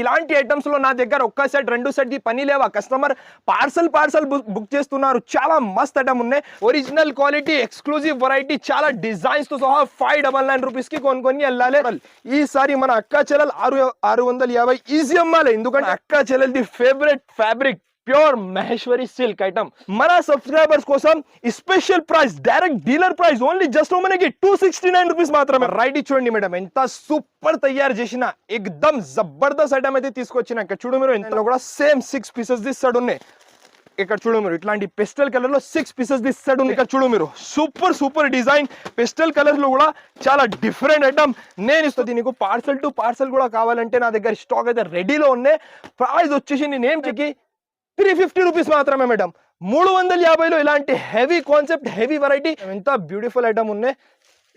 ఇలాంటి ఐటమ్స్లో నా దగ్గర ఒక్క సెట్ రెండు సెట్ పని లేవా? కస్టమర్ పార్సల్ పార్సల్ బుక్ చేస్తున్నారు. చాలా మస్త్ ఐటమ్ ఉన్నాయి. ఒరిజినల్ క్వాలిటీ ఎక్స్క్లూజివ్ వెరైటీ చాలా డిజైన్స్తో సహా ఫైవ్ డబల్ నైన్ రూపీస్కి కొనుక్కొని వెళ్ళాలి. ఈసారి మన అక్క చెల్లెలు ఆరు ఆరు వందల యాభై ఈజీ అమ్మాలి. ఎందుకంటే అక్క చెల్లెలది favourite fabric pure Maheshwari silk item మన సబ్స్క్రైబర్స్ కోసం special price direct dealer price only just మనకి టూ సిక్స్టీ నైన్ రూపీస్ మాత్రమే రైట్ చూడండి మేడం ఎంత సూపర్ తయారు చేసిన ఎక్దమ్ జబర్దస్త్ ఐటమ్ అయితే తీసుకొచ్చిన ఇక్కడ చూడు మీరు ఇంతలో కూడా సేమ్ సిక్స్ పీసెస్ తీస్తాడు ఉన్నాయి ఇక్కడ చూడు మీరు ఇట్లాంటి పెస్టల్ కలర్లో సిక్స్ పీసెస్ తీస్తాడు ఇక్కడ చూడు మీరు సూపర్ సూపర్ డిజైన్ పెస్టల్ కలర్లో కూడా చాలా డిఫరెంట్ ఐటమ్ నేను ఇస్తుంది నీకు పార్సల్ టు పార్సల్ కూడా కావాలంటే నా దగ్గర స్టాక్ అయితే రెడీలో ఉన్నాయి ప్రైస్ వచ్చేసి నేను ఏం చెక్కి త్రీ ఫిఫ్టీ రూపీస్ మాత్రమే మేడం. మూడు వందల యాభైలో ఇలాంటి హెవీ కాన్సెప్ట్ హెవీ వెరైటీ ఎంత బ్యూటిఫుల్ ఐటమ్ ఉన్నాయి.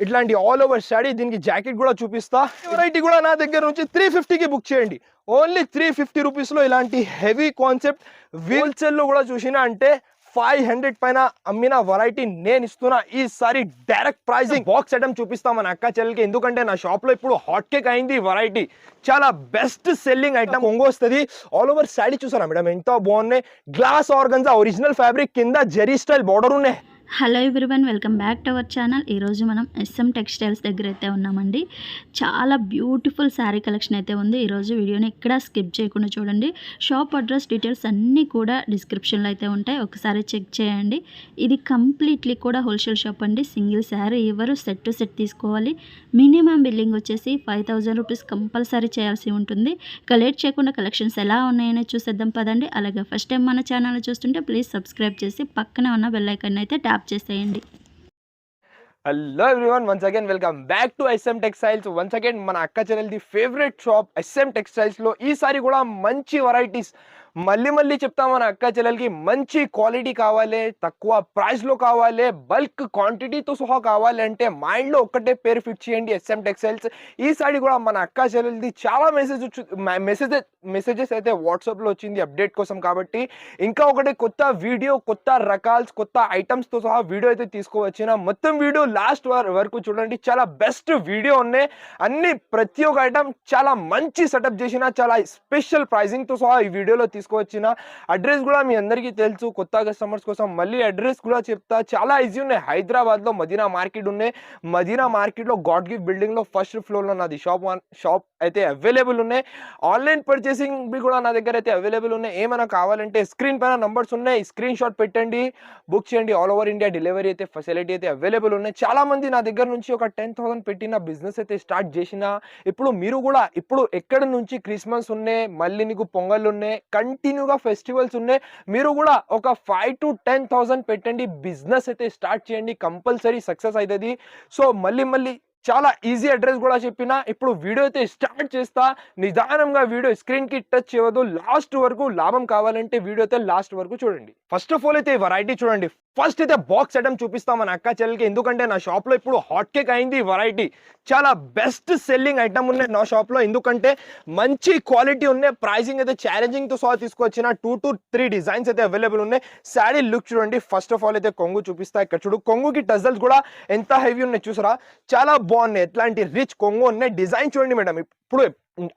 ఇట్లాంటి ఆల్ ఓవర్ శాడీ దీనికి జాకెట్ కూడా చూపిస్తా. వెరైటీ కూడా నా దగ్గర నుంచి త్రీ ఫిఫ్టీకి బుక్ చేయండి. ఓన్లీ త్రీ ఫిఫ్టీ రూపీస్లో ఇలాంటి హెవీ కాన్సెప్ట్ వీల్సేల్లో కూడా చూసినా అంటే ఫైవ్ హండ్రెడ్ పైన అమ్మిన వెరైటీ నేను ఇస్తున్నా ఈసారి డైరెక్ట్ ప్రైసింగ్ బాక్స్ ఐటమ్ చూపిస్తా మన అక్క చెల్లెలకి ఎందుకంటే నా షాప్లో ఇప్పుడు హాట్ కేక్ అయింది వెరైటీ చాలా బెస్ట్ సెల్లింగ్ ఐటమ్ వస్తుంది. ఆల్ ఓవర్ శాడీ చూసారా మేడం? ఎంత బాగున్నాయి. గ్లాస్ ఆర్గన్జా ఒరిజినల్ ఫ్యాబ్రిక్ కింద జెరీ స్టైల్ బార్డర్ ఉన్నాయి. Hello everyone welcome back to our channel. ఈరోజు మనం ఎస్ఎం టెక్స్టైల్స్ దగ్గర అయితే ఉన్నామండి. చాలా బ్యూటిఫుల్ శారీ కలెక్షన్ అయితే ఉంది. ఈరోజు వీడియోని ఎక్కడా స్కిప్ చేయకుండా చూడండి. షాప్ అడ్రస్ డీటెయిల్స్ అన్నీ కూడా డిస్క్రిప్షన్లో అయితే ఉంటాయి. ఒకసారి చెక్ చేయండి. ఇది కంప్లీట్లీ కూడా హోల్సేల్ షాప్ అండి. సింగిల్ శారీ ఇవ్వరు సెట్ టు సెట్ తీసుకోవాలి. మినిమం బిల్లింగ్ వచ్చేసి ఫైవ్ థౌజండ్ రూపీస్ కంపల్సరీ చేయాల్సి ఉంటుంది. ఇక లేట్ చేయకుండా కలెక్షన్స్ ఎలా ఉన్నాయని చూసేద్దాం పదండి. అలాగే ఫస్ట్ టైం మన ఛానల్ చూస్తుంటే ప్లీజ్ సబ్స్క్రైబ్ చేసి పక్కన ఉన్న బెల్లైకన్ అయితే ట్యాప్ చేసేయండి. Hello everyone once again welcome back to S M textiles once again మన అక్క చెల్లెలది ఫేవరెట్ షాప్ ఎస్ఎం టెక్స్టైల్స్లో ఈసారి కూడా మంచి వెరైటీస్ మళ్ళీ మళ్ళీ చెప్తా మన అక్క చెల్లెలకి మంచి క్వాలిటీ కావాలి తక్కువ ప్రైస్లో కావాలి బల్క్ క్వాంటిటీతో సహా కావాలి అంటే మైండ్లో ఒక్కటే పేరు ఫిట్ చేయండి ఎస్ఎం టెక్స్టైల్స్ ఈసారి కూడా మన అక్క చెల్లెలది చాలా మెసేజ్ మెసేజ్ మెసేజెస్ అయితే వాట్సాప్లో వచ్చింది అప్డేట్ కోసం కాబట్టి. ఇంకా ఒకటి కొత్త వీడియో కొత్త రకాల్స్ కొత్త ఐటమ్స్తో సహా వీడియో అయితే తీసుకువచ్చిన. మొత్తం వీడియో లాస్ట్ వరకు చూడండి. చాలా బెస్ట్ వీడియో ఉన్నాయి. అన్ని ప్రతి ఒక్క ఐటమ్ చాలా మంచి సెటప్ చేసిన చాలా స్పెషల్ ప్రైజింగ్తో సహా ఈ వీడియోలో తీసుకువచ్చిన అడ్రస్ కూడా మీ అందరికీ తెలుసు. కొత్త కస్టమర్స్ కోసం మళ్ళీ అడ్రస్ కూడా చెప్తా. చాలా ఈజీ ఉన్నాయి. హైదరాబాద్లో మదీనా మార్కెట్ ఉన్నాయి. మదీనా మార్కెట్లో గాడ్ గిఫ్ట్ బిల్డింగ్లో ఫస్ట్ ఫ్లోర్లో నాది షాప్ షాప్ అయితే అవైలబుల్ ఉన్నాయి. ఆన్లైన్ పర్చేసింగ్ బి కూడా నా దగ్గర అయితే అవైలబుల్ ఉన్నాయి. ఏమైనా కావాలంటే స్క్రీన్ పైన నంబర్స్ ఉన్నాయి. స్క్రీన్ షాట్ పెట్టండి. బుక్ చేయండి. ఆల్ ఓవర్ ఇండియా డెలివరీ అయితే ఫెసిలిటీ అయితే అవైలబుల్ ఉన్నాయి. చాలా మంది నా దగ్గర నుంచి ఒక టెన్ థౌసండ్ పెట్టిన బిజినెస్ అయితే స్టార్ట్ చేసిన ఇప్పుడు మీరు కూడా ఇప్పుడు ఎక్కడి నుంచి క్రిస్మస్ ఉన్నాయి మళ్ళీ నీకు పొంగల్ ఉన్నాయి కంటిన్యూగా ఫెస్టివల్స్ ఉన్నాయి మీరు కూడా ఒక ఫైవ్ టు టెన్ థౌసండ్ పెట్టండి. బిజినెస్ అయితే స్టార్ట్ చేయండి. కంపల్సరీ సక్సెస్ అవుతుంది. సో మళ్ళీ మళ్ళీ చాలా ఈజీ అడ్రస్ కూడా చెప్పిన ఇప్పుడు వీడియో అయితే స్టార్ట్ చేస్తా. నిదానంగా వీడియో స్క్రీన్కి టచ్ చేయవద్దు. లాస్ట్ వరకు లాభం కావాలంటే వీడియో అయితే లాస్ట్ వరకు చూడండి. ఫస్ట్ ఆఫ్ ఆల్ అయితే వెరైటీ చూడండి. ఫస్ట్ అయితే బాక్స్ ఐటమ్ చూపిస్తాం మన అక్క చెల్లెలకి. ఎందుకంటే నా షాప్లో ఇప్పుడు హాట్ కేక్ అయింది వెరైటీ చాలా బెస్ట్ సెల్లింగ్ ఐటమ్ ఉన్నాయి నా షాప్లో. ఎందుకంటే మంచి క్వాలిటీ ఉన్నాయి. ప్రైసింగ్ అయితే ఛాలెంజింగ్తో సహా తీసుకొచ్చిన. టూ టు త్రీ డిజైన్స్ అయితే అవైలబుల్ ఉన్నాయి. శాడీ లుక్ చూడండి. ఫస్ట్ ఆఫ్ ఆల్ అయితే కొంగు చూపిస్తా. ఇక్కడ చూడు కొంగుకి టజల్స్ కూడా ఎంత హెవీ ఉన్నాయి చూసారా? చాలా బాగున్నాయి. ఎట్లాంటి రిచ్ కొంగు ఉన్నాయి. డిజైన్ చూడండి మేడం. ఇప్పుడు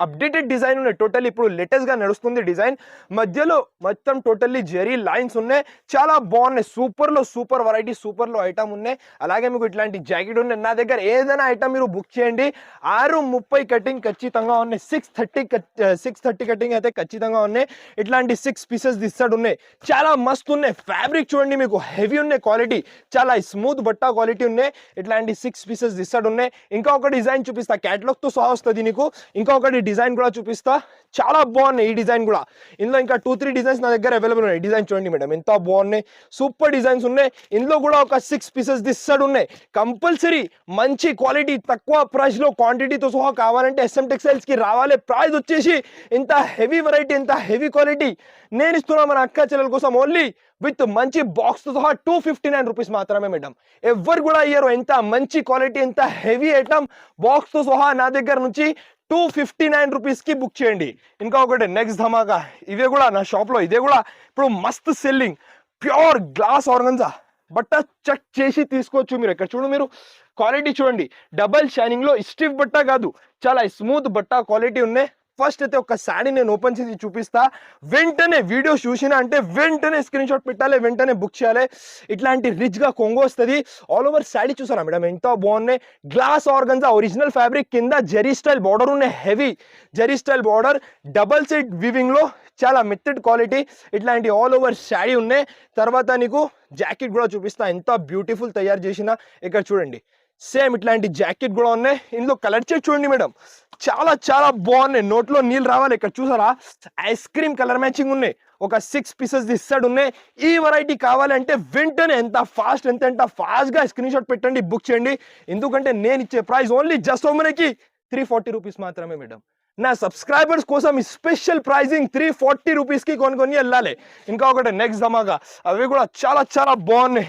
అప్డేటెడ్ డిజైన్ ఉన్నాయి. టోటల్లీ ఇప్పుడు లేటెస్ట్గా నడుస్తుంది డిజైన్ మధ్యలో మొత్తం టోటల్లీ జెరీ లైన్స్ ఉన్నాయి. చాలా బాగున్నాయి. సూపర్లో సూపర్ వెరైటీ సూపర్లో ఐటమ్ ఉన్నాయి. అలాగే మీకు ఇట్లాంటి జాకెట్ ఉన్నాయి. నా దగ్గర ఏదైనా ఐటమ్ మీరు బుక్ చేయండి. ఆరు ముప్పై కటింగ్ ఖచ్చితంగా ఉన్నాయి. Six thirty six thirty cutting అయితే ఖచ్చితంగా ఉన్నాయి. ఇట్లాంటి సిక్స్ పీసెస్ ఇస్తాడు ఉన్నాయి. చాలా మస్తు ఉన్నాయి. ఫ్యాబ్రిక్ చూడండి మీకు. హెవీ ఉన్నాయి క్వాలిటీ చాలా స్మూత్ బట్టా క్వాలిటీ ఉన్నాయి. ఇట్లాంటి సిక్స్ పీసెస్ ఇస్తాడు ఉన్నాయి. ఇంకా ఒక డిజైన్ చూపిస్తా. క్యాటలాగ్తో సహా వస్తుంది నీకు. ఇంకా ఒకటి డిజైన్ కూడా చూపిస్తా. చాలా బాగున్నాయి ఈ డిజైన్ కూడా. ఇందులో ఇంకా టూ త్రీ డిజైన్స్ నా దగ్గర అవైలబుల్ ఉన్నాయి. డిజైన్ చూడండి మేడం ఎంత బాగున్నాయి. సూపర్ డిజైన్స్ ఉన్నాయి. ఇందులో కూడా ఒక సిక్స్ పీసెస్ దిస్తాడు ఉన్నాయి. కంపల్సరీ మంచి క్వాలిటీ తక్కువ ప్రైస్లో క్వాంటిటీతో సహా కావాలంటే ఎస్ఎం టెక్స్టైల్స్కి రావాలి. ప్రైస్ వచ్చేసి ఇంత హెవీ వెరైటీ ఇంత హెవీ క్వాలిటీ నేను ఇస్తున్నా మన అక్క చెల్లెల కోసం ఓన్లీ విత్ మంచి బాక్స్తో సహా టూ ఫిఫ్టీ నైన్ రూపీస్ మాత్రమే మేడం. ఎవరు కూడా అయ్యారు ఎంత మంచి క్వాలిటీ ఎంత హెవీ ఐటమ్ బాక్స్తో సహా నా దగ్గర నుంచి టూ ఫిఫ్టీ నైన్ రూపీస్కి బుక్ చేయండి. ఇంకా ఒకటి నెక్స్ట్ ధమాకా. ఇవే కూడా నా షాప్లో ఇదే కూడా ఇప్పుడు మస్త్ సెల్లింగ్ ప్యూర్ గ్లాస్ ఆర్గన్జా. బట్ట చెక్ చేసి తీసుకోవచ్చు మీరు ఇక్కడ చూడండి మీరు. క్వాలిటీ చూడండి. డబల్ షైనింగ్లో స్టిఫ్ బట్ట కాదు. చాలా స్మూత్ బట్ట క్వాలిటీ ఉన్నాయి. ఫస్ట్ అయితే ఒక శాడీ నేను ఓపెన్ చేసి చూపిస్తా. వెంటనే వీడియో చూసినా అంటే వెంటనే స్క్రీన్ షాట్ పెట్టాలి వెంటనే బుక్ చేయాలి. ఇట్లాంటి రిచ్గా కొంగు వస్తుంది. ఆల్ ఓవర్ శాడీ చూసారా మేడం? ఎంత బాగున్నాయి. గ్లాస్ ఆర్గన్జా ఒరిజినల్ ఫ్యాబ్రిక్ కింద జెరీ స్టైల్ బార్డర్ ఉన్న heavy zari style border double seat వివింగ్లో చాలా మెత్తడ్ క్వాలిటీ ఇట్లాంటి ఆల్ ఓవర్ శాడీ ఉన్నాయి. తర్వాత నీకు జాకెట్ కూడా చూపిస్తా. ఎంత బ్యూటిఫుల్ తయారు చేసిన. ఇక్కడ చూడండి. సేమ్ ఇట్లాంటి జాకెట్ కూడా ఉన్నాయి. ఇందులో కలర్ చేసి చూడండి మేడం. చాలా చాలా బాగున్నాయి. నోట్లో నీళ్ళు రావాలి. ఇక్కడ చూసారా? ఐస్ క్రీమ్ కలర్ మ్యాచింగ్ ఉన్నాయి. ఒక సిక్స్ పీసెస్ ఇస్తాడు ఉన్నాయి. ఈ వెరైటీ కావాలంటే వెంటనే ఎంత ఫాస్ట్ ఎంత ఎంత ఫాస్ట్గా స్క్రీన్ షాట్ పెట్టండి బుక్ చేయండి. ఎందుకంటే నేను ఇచ్చే ప్రైస్ ఓన్లీ జస్ట్ మనకి త్రీ ఫార్టీ రూపీస్ మాత్రమే మేడం. నా సబ్స్క్రైబర్స్ కోసం స్పెషల్ ప్రైజింగ్ త్రీ ఫార్టీ రూపీస్కి కొని కొని వెళ్ళాలి. ఇంకా ఒకటి నెక్స్ట్ ధమాగా అవి కూడా చాలా చాలా బాగున్నాయి.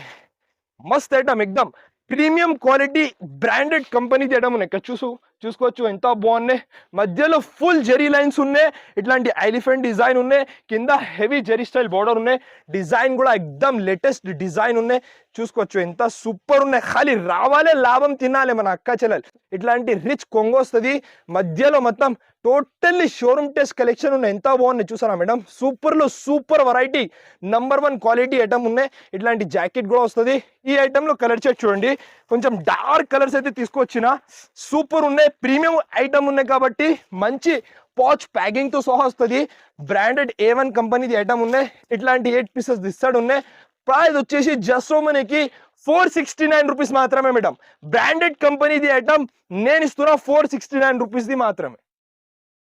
మస్త్ ఐటమ్ ఎక్దమ్ ప్రీమియం క్వాలిటీ బ్రాండెడ్ కంపెనీ తీయడం ఉన్నాయి ఇక్కడ చూసు చూసుకోవచ్చు. ఎంత బాగున్నాయి. మధ్యలో ఫుల్ జెరీ లైన్స్ ఉన్నాయి. ఇట్లాంటి ఎలిఫెంట్ డిజైన్ ఉన్నాయి. కింద హెవీ జెరీ స్టైల్ బోర్డర్ ఉన్నాయి. డిజైన్ కూడా ఎక్దమ్ లేటెస్ట్ డిజైన్ ఉన్నాయి. చూసుకోవచ్చు. ఎంత సూపర్ ఉన్నాయి. ఖాళీ రావాలే లాభం తినాలి మన అక్క చెల్లెలు. ఇట్లాంటి రిచ్ కొంగొస్తుంది. మధ్యలో మొత్తం టోటల్లీ షోరూమ్ టెస్ట్ కలెక్షన్ ఉన్నాయి. ఎంత బాగున్నాయి చూసారా madam? సూపర్లో super variety number one quality item ఉన్నాయి. ఇట్లాంటి జాకెట్ కూడా వస్తుంది. ఈ ఐటెంలో కలర్ చెక్ చూడండి. కొంచెం డార్క్ కలర్స్ అయితే తీసుకొచ్చిన సూపర్ ఉన్నాయి. ప్రీమియం ఐటమ్ ఉన్నాయి కాబట్టి మంచి పాచ్ ప్యాకింగ్తో సహా వస్తుంది. బ్రాండెడ్ ఏ వన్ కంపెనీది ఐటమ్ ఉన్నాయి. ఇట్లాంటి ఎయిట్ పీసెస్ ఇస్తాడు ఉన్నాయి. ప్రైస్ వచ్చేసి జస్ట్ మనకి ఫోర్ సిక్స్టీ నైన్ రూపీస్ మాత్రమే మేడం. బ్రాండెడ్ కంపెనీది ఐటమ్ నేను ఇస్తున్నా ఫోర్ సిక్స్టీ నైన్ రూపీస్ది మాత్రమే.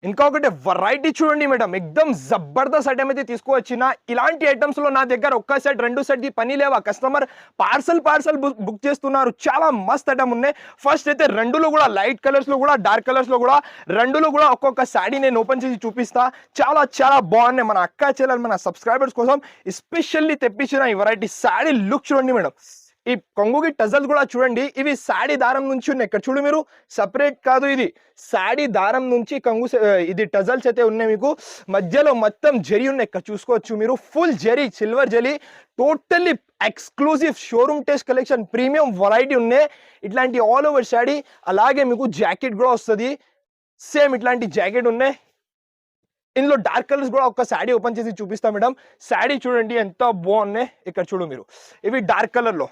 ఇంకా వెరైటీ చూడండి మేడం. ఎక్దమ్ జబర్దస్త్ ఐటమ్ అయితే తీసుకువచ్చిన ఇలాంటి ఐటమ్స్లో నా దగ్గర ఒక్క సెట్ రెండు సెట్ పని లేవా? కస్టమర్ పార్సల్ పార్సల్ బుక్ చేస్తున్నారు. చాలా మస్త్ ఐటమ్ ఉన్నాయి. ఫస్ట్ అయితే రెండులో కూడా లైట్ కలర్స్లో కూడా డార్క్ కలర్స్లో కూడా రెండులో కూడా ఒక్కొక్క శాడీ నేను ఓపెన్ చేసి చూపిస్తా. చాలా చాలా బాగున్నాయి. మన అక్క చెల్లెలు మన సబ్స్క్రైబర్స్ కోసం ఎస్పెషల్లీ తెప్పించిన ఈ వెరైటీ శాడీ లుక్ చూడండి మేడం. ఈ కొంగుకి టజల్ కూడా చూడండి. ఇవి సాడీ దారం నుంచి ఉన్నాయి. ఇక్కడ చూడు మీరు సపరేట్ కాదు ఇది. సాడీ దారం నుంచి కంగు ఇది టజల్స్ అయితే ఉన్నాయి మీకు. మధ్యలో మొత్తం జరీ ఉన్నాయి. ఇక్కడ చూసుకోవచ్చు మీరు. Full zari silver zari. Totally exclusive showroom test collection premium variety ఉన్నాయి. ఇట్లాంటి ఆల్ ఓవర్ శాడీ. అలాగే మీకు జాకెట్ కూడా వస్తుంది. సేమ్ ఇట్లాంటి జాకెట్ ఉన్నాయి. ఇందులో డార్క్ కలర్స్ కూడా ఒక శాడీ ఓపెన్ చేసి చూపిస్తాం మేడం. శాడీ చూడండి ఎంత బాగున్నాయి. ఇక్కడ చూడు మీరు. ఇవి డార్క్ కలర్లో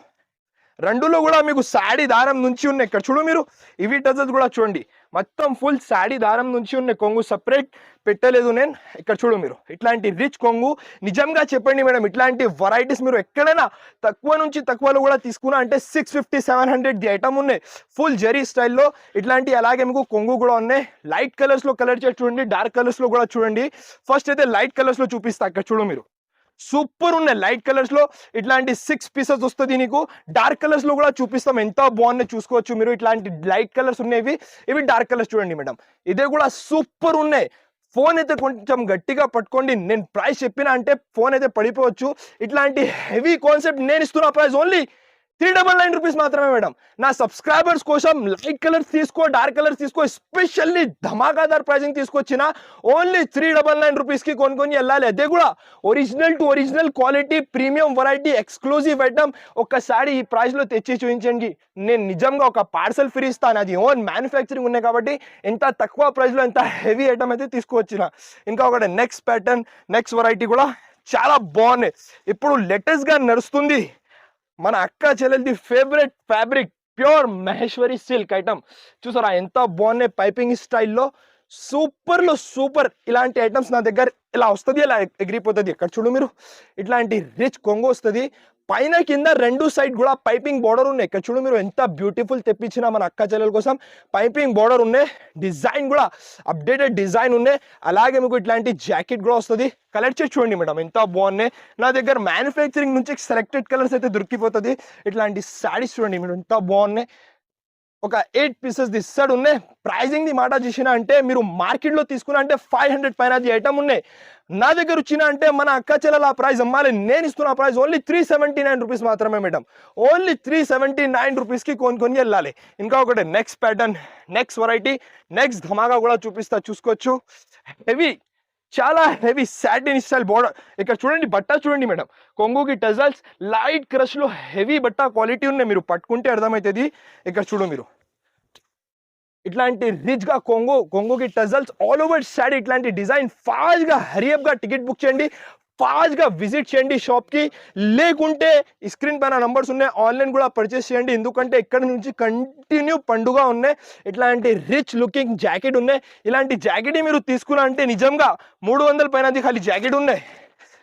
రెండులో కూడా మీకు శాడీ దారం నుంచి ఉన్నాయి. ఇక్కడ చూడు మీరు ఇవి టజల్స్ కూడా చూడండి. మొత్తం ఫుల్ శాడీ దారం నుంచి ఉన్న కొంగు సపరేట్ పెట్టలేదు నేను. ఇక్కడ చూడు మీరు ఇట్లాంటి రిచ్ కొంగు. నిజంగా చెప్పండి మేడం ఇట్లాంటి వెరైటీస్ మీరు ఎక్కడైనా తక్కువ నుంచి తక్కువలో కూడా తీసుకున్నా అంటే సిక్స్ ఫిఫ్టీ సెవెన్ హండ్రెడ్ ది ఐటమ్ ఉన్నాయి. ఫుల్ జరీ స్టైల్లో ఇట్లాంటి అలాగే మీకు కొంగు కూడా ఉన్నాయి. లైట్ కలర్స్లో కలర్ చేసి చూడండి డార్క్ కలర్స్లో కూడా చూడండి. ఫస్ట్ అయితే లైట్ కలర్స్లో చూపిస్తా. ఇక్కడ చూడు మీరు. సూపర్ ఉన్నాయి. లైట్ కలర్స్లో ఇట్లాంటి సిక్స్ పీసెస్ వస్తుంది నీకు. డార్క్ కలర్స్లో కూడా చూపిస్తాం. ఎంత బాగున్నాయి చూసుకోవచ్చు మీరు. ఇట్లాంటి లైట్ కలర్స్ ఉన్నాయి ఇవి డార్క్ కలర్స్ చూడండి మేడం. ఇదే కూడా సూపర్ ఉన్నాయి. ఫోన్ అయితే కొంచెం గట్టిగా పట్టుకోండి. నేను ప్రైస్ చెప్పినా అంటే ఫోన్ అయితే పడిపోవచ్చు. ఇట్లాంటి హెవీ కాన్సెప్ట్ నేను ఇస్తున్నా price only three double nine rupees మాత్రమే మేడం నా సబ్స్క్రైబర్స్ కోసం లైట్ కలర్స్ తీసుకో డార్క్ కలర్స్ తీసుకో ఎస్పెషల్లీ ధమాకాదార్ ప్రైజింగ్ తీసుకొచ్చిన ఓన్లీ త్రీ డబల్ నైన్ రూపీస్కి కొనుక్కొని వెళ్ళాలి. అదే కూడా original to original quality premium variety exclusive item ఒక్కసారి ఈ ప్రైస్లో తెచ్చి చూపించండి. నేను నిజంగా ఒక పార్సల్ ఫ్రీ ఇస్తాను. అది ఓన్ మ్యానుఫ్యాక్చరింగ్ ఉన్నాయి కాబట్టి ఎంత తక్కువ ప్రైస్లో ఎంత హెవీ ఐటమ్ అయితే తీసుకువచ్చిన ఇంకా ఒకటి నెక్స్ట్ ప్యాటర్న్ నెక్స్ట్ వెరైటీ కూడా చాలా బాగున్నాయి. ఇప్పుడు లేటెస్ట్గా నడుస్తుంది. మన అక్క చెల్లెలది favourite fabric pure Maheshwari silk item చూసారా ఎంత బాగున్నాయి పైపింగ్ స్టైల్లో సూపర్లో సూపర్ ఇలాంటి ఐటమ్స్ నా దగ్గర ఇలా వస్తుంది ఇలా ఎగిరిపోతుంది. ఇక్కడ చూడు మీరు? ఇట్లాంటి రిచ్ కొంగు వస్తుంది. పైన కింద రెండు సైడ్ కూడా పైపింగ్ బోర్డర్ ఉన్నాయి. ఇక్కడ చూడు మీరు ఎంత బ్యూటిఫుల్ తెప్పించిన మన అక్క చెల్లెల కోసం. పైపింగ్ బోర్డర్ ఉన్నాయి. డిజైన్ కూడా అప్డేటెడ్ డిజైన్ ఉన్నాయి. అలాగే మీకు ఇట్లాంటి జాకెట్ కూడా వస్తుంది. కలర్ చేసి చూడండి మేడం ఎంత బాగున్నాయి. నా దగ్గర మ్యానుఫ్యాక్చరింగ్ నుంచి సెలెక్టెడ్ కలర్స్ అయితే దొరికిపోతుంది. ఇట్లాంటి శారీస్ చూడండి మేడం ఎంత బాగున్నాయి. ఒక ఎయిట్ పీసెస్ ఇస్తాడు ఉన్నాయి. ప్రైజింగ్ ది మాట చేసిన అంటే మీరు మార్కెట్లో తీసుకున్న అంటే ఫైవ్ హండ్రెడ్ పైన అది ఐటమ్ ఉన్నాయి. నా దగ్గర వచ్చిన అంటే మన అక్క చెల్లెల ప్రైస్ అమ్మాలి. నేను ఇస్తున్న price only three seventy nine rupees మాత్రమే madam only three seventy nine రూపీస్కి కొనుక్కొని వెళ్ళాలి. ఇంకా ఒకటి next pattern next variety next ధమాగా కూడా చూపిస్తా చూసుకోవచ్చు. హెవీ చాలా హెవీ సాటిన్ స్టైల్ బోర్డర్ ఇక్కడ చూడండి బట్ట చూడండి మేడం. కొంగుకి టజల్స్ లైట్ క్రష్లో హెవీ బట్ట క్వాలిటీ ఉన్నాయి. మీరు పట్టుకుంటే అర్థమవుతుంది. ఇక్కడ చూడు మీరు. ఇట్లాంటి రిచ్గా కొంగు కొంగుకి టజల్స్ ఆల్ ఓవర్ సైడ్ ఇట్లాంటి డిజైన్ ఫాస్ట్గా హరియప్గా టికెట్ బుక్ చేయండి. ఫాస్ట్గా విజిట్ చేయండి షాప్కి. లేకుంటే స్క్రీన్ పైన నంబర్స్ ఉన్నాయి ఆన్లైన్ కూడా పర్చేస్ చేయండి. ఎందుకంటే ఇక్కడ నుంచి కంటిన్యూ పండుగ ఉన్నాయి. ఇట్లాంటి రిచ్ లుకింగ్ జాకెట్ ఉన్నాయి. ఇలాంటి జాకెట్ మీరు తీసుకున్నా అంటే నిజంగా మూడు వందల పైన ఖాళీ జాకెట్ ఉన్నాయి.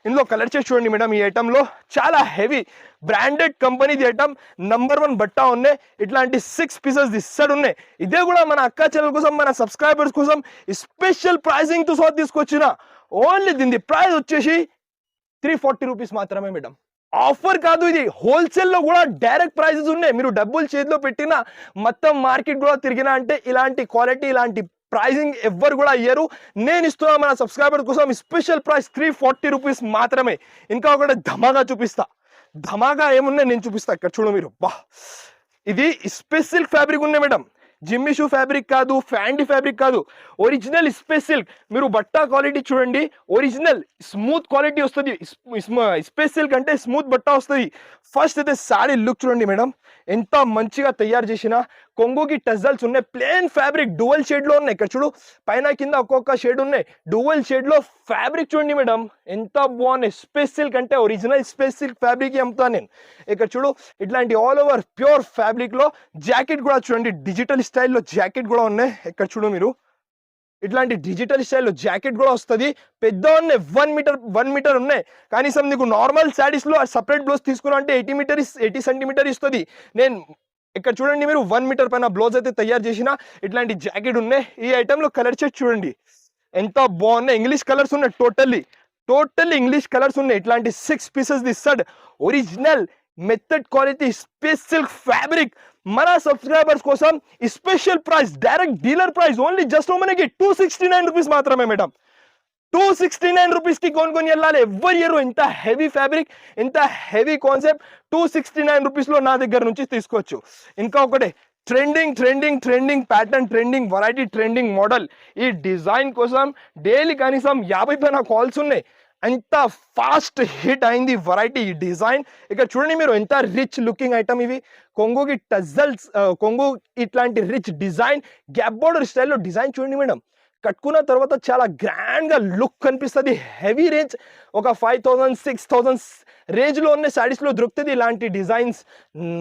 ఇందులో కలర్ చేసి చూడండి మేడం ఈ ఐటంలో. చాలా హెవీ బ్రాండెడ్ కంపెనీది ఐటమ్ నంబర్ వన్ బట్ట ఉన్నాయి. ఇట్లాంటి సిక్స్ పీసెస్ ఇస్తాడు ఉన్నాయి. ఇదే కూడా మన అక్క చెల్లెల కోసం మన సబ్స్క్రైబర్స్ కోసం స్పెషల్ ప్రైజింగ్తో సహా తీసుకొచ్చిన. ఓన్లీ దీని ప్రైస్ వచ్చేసి త్రీ ఫార్టీ రూపీస్ మాత్రమే మేడం. ఆఫర్ కాదు ఇది. హోల్సేల్లో కూడా డైరెక్ట్ ప్రైజెస్ ఉన్నాయి. మీరు డబ్బులు చేతిలో పెట్టినా మొత్తం మార్కెట్ కూడా తిరిగినా అంటే ఇలాంటి క్వాలిటీ ఇలాంటి ప్రైజింగ్ ఎవ్వరు కూడా అయ్యారు నేను ఇస్తున్నా మన సబ్స్క్రైబర్ కోసం special price three forty rupees మాత్రమే. ఇంకా ఒకటి ధమాగా చూపిస్తా. ధమాగా ఏమున్నాయి నేను చూపిస్తా. ఇక్కడ చూడు మీరు. బా. ఇది స్పెషల్ ఫ్యాబ్రిక్ ఉన్నాయి మేడం. జిమ్మి షూ ఫ్యాబ్రిక్ కాదు ఫ్యాండీ ఫ్యాబ్రిక్ కాదు. ఒరిజినల్ స్పెషల్ మీరు బట్ట క్వాలిటీ చూడండి. ఒరిజినల్ స్మూత్ క్వాలిటీ వస్తుంది. స్పెషల్ కంటే స్మూత్ బట్ట వస్తుంది. ఫస్ట్ అయితే శారీ లుక్ చూడండి మేడం. ఎంత మంచిగా తయారు చేసిన కొంగుకి టజల్స్ ఉన్నాయి. ప్లేన్ ఫ్యాబ్రిక్ డువల్ షేడ్లో ఉన్నాయి. ఇక్కడ చూడు పైన కింద ఒక్కొక్క షేడ్ ఉన్నాయి. డువల్ షేడ్లో ఫ్యాబ్రిక్ చూడండి మేడం. ఎంత బాగున్నాయి. సిల్క్ అంటే ఒరిజినల్ స్పెషల్ ఫ్యాబ్రిక్ అమ్ముతాను నేను. ఇక్కడ చూడు ఇట్లాంటి ఆల్ ఓవర్ ప్యూర్ ఫ్యాబ్రిక్లో జాకెట్ కూడా చూడండి. డిజిటల్ స్టైల్లో జాకెట్ కూడా ఉన్నాయి. ఇక్కడ చూడు మీరు. ఇట్లాంటి డిజిటల్ స్టైల్లో జాకెట్ కూడా వస్తుంది. పెద్ద ఉన్నాయి వన్ మీటర్ వన్ మీటర్ ఉన్నాయి. కనీసం నీకు నార్మల్ శారీస్లో సపరేట్ బ్లౌజ్ తీసుకున్నా అంటే ఎయిటీ మీటర్ ఎయిటీ సెంటీమీటర్ ఇస్తుంది. నేను ఇక్కడ చూడండి మీరు వన్ మీటర్ పైన బ్లౌజ్ అయితే తయారు చేసిన ఇట్లాంటి జాకెట్ ఉన్నాయి. ఈ ఐటెంలో కలర్ చెట్ చూడండి. ఎంత బాగున్నాయి. ఇంగ్లీష్ కలర్స్ ఉన్నాయి టోటల్లీ టోటల్లీ ఇంగ్లీష్ కలర్స్ ఉన్నాయి. ఇట్లాంటి సిక్స్ పీసెస్ ఇస్తాడు original method quality special fabric మన సబ్స్క్రైబర్స్ కోసం special price direct dealer price only just మనకి టూ సిక్స్టీ నైన్ రూపీస్ మాత్రమే మేడం టూ సిక్స్టీ నైన్ రూపీస్కి కొనుక్కొని వెళ్ళాలి. ఎవ్వరు ఇయర్ ఇంత హెవీ ఫ్యాబ్రిక్ ఇంత heavy concept two sixty nine రూపీస్లో నా దగ్గర నుంచి తీసుకోవచ్చు. ఇంకా ఒకటి trending trending trending pattern trending variety trending model ఈ డిజైన్ కోసం డైలీ కనీసం యాభై పైన కాల్స్ ఉన్నాయి. ఎంత ఫాస్ట్ హిట్ అయింది వెరైటీ ఈ డిజైన్ ఇక్కడ చూడండి మీరు ఎంత రిచ్ లుకింగ్ ఐటమ్ ఇవి. కొంగుకి టజల్స్ కొంగు ఇట్లాంటి రిచ్ డిజైన్ గ్యాప్ బోర్డర్ స్టైల్లో డిజైన్ చూడండి మేడం. కట్టుకున్న తర్వాత చాలా గ్రాండ్గా లుక్ కనిపిస్తుంది. Heavy range. ఒక ఫైవ్ థౌసండ్ సిక్స్ థౌజండ్ రేంజ్లో ఉన్న శారీస్లో దొరుకుతుంది ఇలాంటి డిజైన్స్.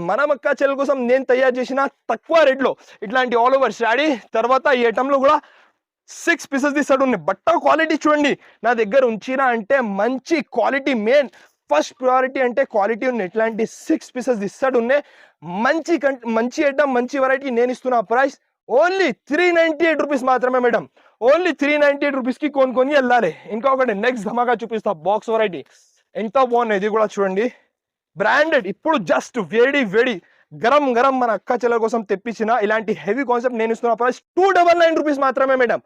మన మక్క చెల్లెల కోసం నేను తయారు చేసిన తక్కువ రేట్లో ఇట్లాంటి ఆల్ ఓవర్ శాడీ తర్వాత ఈ ఐటెంలో కూడా సిక్స్ పీసెస్ తీసాడు ఉన్నాయి. బట్ట క్వాలిటీ చూడండి. నా దగ్గర ఉంచినా అంటే మంచి క్వాలిటీ మెయిన్ ఫస్ట్ ప్రియారిటీ అంటే క్వాలిటీ ఉన్నాయి ఇట్లాంటి సిక్స్ పీసెస్ ఇస్తాడు ఉన్నాయి. మంచి కంట మంచి ఐటమ్ మంచి వెరైటీ నేను ఇస్తున్న price only three ninety eight rupees మాత్రమే madam only three ninety eight రూపీస్కి కొనుక్కొని వెళ్ళాలి. ఇంకా ఒకటి నెక్స్ట్ ధమాకా చూపిస్తా బాక్స్ వెరైటీ ఎంత బాగున్నాయి ఇది కూడా చూడండి. బ్రాండెడ్ ఇప్పుడు జస్ట్ వేడి వేడి గరం గరం మన అక్క చెల్లెల కోసం తెప్పించిన ఇలాంటి హెవీ కాన్సెప్ట్ నేను ఇస్తున్న price two double nine rupees మాత్రమే మేడం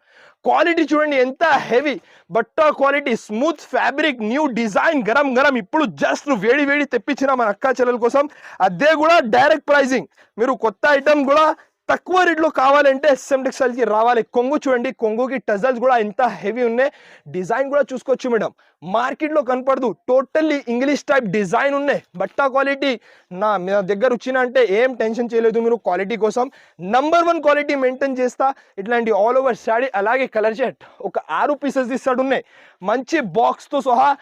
క్వాలిటీ చూడండి ఎంత హెవీ బట్ట quality smooth fabric new design garam గరం. ఇప్పుడు జస్ట్ వేడి వేడి తెప్పించిన మన అక్క చెల్లెల కోసం. అదే కూడా డైరెక్ట్ ప్రైజింగ్ మీరు కొత్త ఐటమ్ కూడా తక్కువ రేట్లో కావాలంటే ఎస్ఎం ఎల్జీ రావాలి. కొంగు చూడండి కొంగుకి టజల్స్ కూడా ఎంత హెవీ ఉన్నాయి. డిజైన్ కూడా చూసుకోవచ్చు మేడం. మార్కెట్లో కనపడదు. టోటల్లీ ఇంగ్లీష్ టైప్ డిజైన్ ఉన్నాయి. బట్టా క్వాలిటీ నా దగ్గర వచ్చిన అంటే ఏం టెన్షన్ చేయలేదు మీరు. క్వాలిటీ కోసం నంబర్ వన్ క్వాలిటీ మెయింటైన్ చేస్తా. ఇట్లాంటి ఆల్ ఓవర్ శాడీ అలాగే కలర్ షర్ట్ ఒక ఆరు పీసెస్ ఇస్తాడు ఉన్నాయి. మంచి బాక్స్తో సహా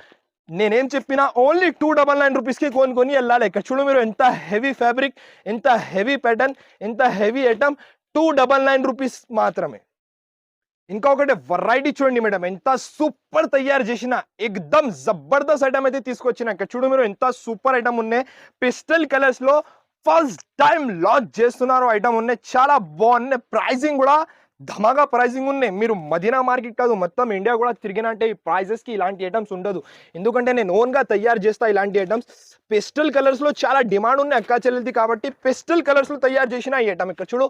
నేనేం చెప్పినా ఓన్లీ టూ డబల్ నైన్ రూపీస్కి కొనుక్కొని వెళ్ళాలి. ఇక్కడ చూడు మీరు ఎంత హెవీ ఫ్యాబ్రిక్ ఎంత హెవీ ప్యాటర్న్ ఎంత heavy item two double nine rupees మాత్రమే. ఇంకా ఒకటి వెరైటీ చూడండి మేడం ఎంత సూపర్ తయారు చేసిన ఎక్దమ్ జబర్దస్త్ ఐటమ్ అయితే తీసుకొచ్చిన. ఇక్కడ చూడు మీరు ఎంత సూపర్ ఐటమ్ ఉన్నాయి. పిస్టల్ కలర్స్లో ఫస్ట్ టైం లాంచ్ చేస్తున్నారు ఐటమ్ ఉన్నాయి. చాలా బాగున్నాయి. ప్రైజింగ్ కూడా ధమాగా ప్రైజింగ్ ఉన్నాయి. మీరు మదీనా మార్కెట్ కాదు మొత్తం ఇండియా కూడా తిరిగినంటే ఈ ప్రైజెస్కి ఇలాంటి ఐటమ్స్ ఉండదు. ఎందుకంటే నేను ఓన్గా తయారు చేస్తా ఇలాంటి ఐటమ్స్ పెస్టల్ కలర్స్లో చాలా డిమాండ్ ఉన్నాయి అక్కా చెల్లెలది కాబట్టి పెస్టల్ కలర్స్లో తయారు చేసిన ఈ ఐటమ్ ఇక్కడ చూడు.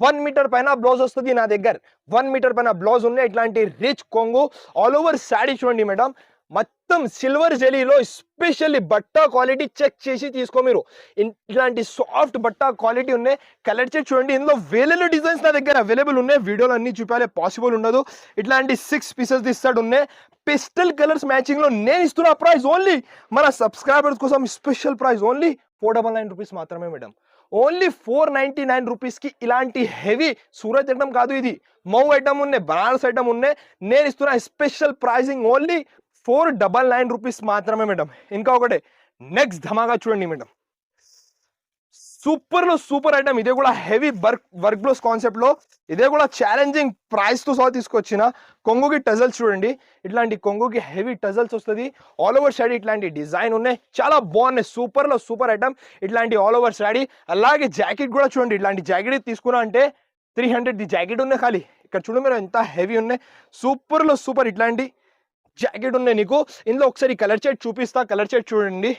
వన్ మీటర్ పైన బ్లౌజ్ వస్తుంది నా దగ్గర. వన్ మీటర్ పైన బ్లౌజ్ ఉన్నాయి ఇట్లాంటి రిచ్ కొంగు. ఆల్ ఓవర్ శాడీ చూడండి మేడం మొత్తం సిల్వర్ జెలీలో స్పెషల్లీ బట్ట క్వాలిటీ చెక్ చేసి తీసుకో మీరు. ఇట్లాంటి సాఫ్ట్ బట్టా క్వాలిటీ ఉన్నాయి. కలర్ చెక్ చూడండి. ఇందులో వేలలో డిజైన్స్ నా దగ్గర అవైలబుల్ ఉన్నాయి. వీడియోలు అన్ని చూపాలే పాసిబుల్ ఉండదు. ఇట్లాంటి సిక్స్ పీసెస్ తీస్తాడు ఉన్నాయి. పిస్టల్ కలర్స్ మ్యాచింగ్లో నేను ఇస్తున్న ప్రైస్ ఓన్లీ. మన సబ్స్క్రైబర్స్ కోసం special price only four double nine rupees మాత్రమే madam. Only four ninety nine రూపీస్కి ఇలాంటి హెవీ సూరజ్ ఐటమ్ కాదు ఇది. మౌ ఐటమ్ ఉన్నాయి. బనారస్ ఐటమ్ ఉన్నాయి. నేను ఇస్తున్న special pricing only four double nine rupees మాత్రమే మేడం. ఇంకా ఒకటే నెక్స్ట్ ధమాగా చూడండి మేడం. సూపర్లో సూపర్ ఐటమ్. ఇదే కూడా హెవీ వర్క్ వర్క్ బ్లౌస్ కాన్సెప్ట్లో ఇదే కూడా ఛాలెంజింగ్ ప్రైస్తో సహా తీసుకొచ్చిన కొంగుకి టజల్స్ చూడండి. ఇట్లాంటి కొంగుకి హెవీ టజల్స్ వస్తుంది. ఆల్ ఓవర్ శాడీ ఇట్లాంటి డిజైన్ ఉన్నాయి. చాలా బాగున్నాయి. సూపర్లో సూపర్ ఐటమ్. ఇట్లాంటి ఆల్ ఓవర్ శాడీ అలాగే జాకెట్ కూడా చూడండి. ఇట్లాంటి జాకెట్ తీసుకున్నా అంటే త్రీ హండ్రెడ్ ది జాకెట్ ఉన్నాయి ఖాళీ. ఇక్కడ చూడండి మీరు ఎంత హెవీ ఉన్నాయి. సూపర్లో సూపర్ ఇట్లాంటి జాకెట్ ఉన్నాయి నీకు. ఇందులో ఒకసారి కలర్ షర్ట్ చూపిస్తా కలర్ షర్ట్ చూడండి.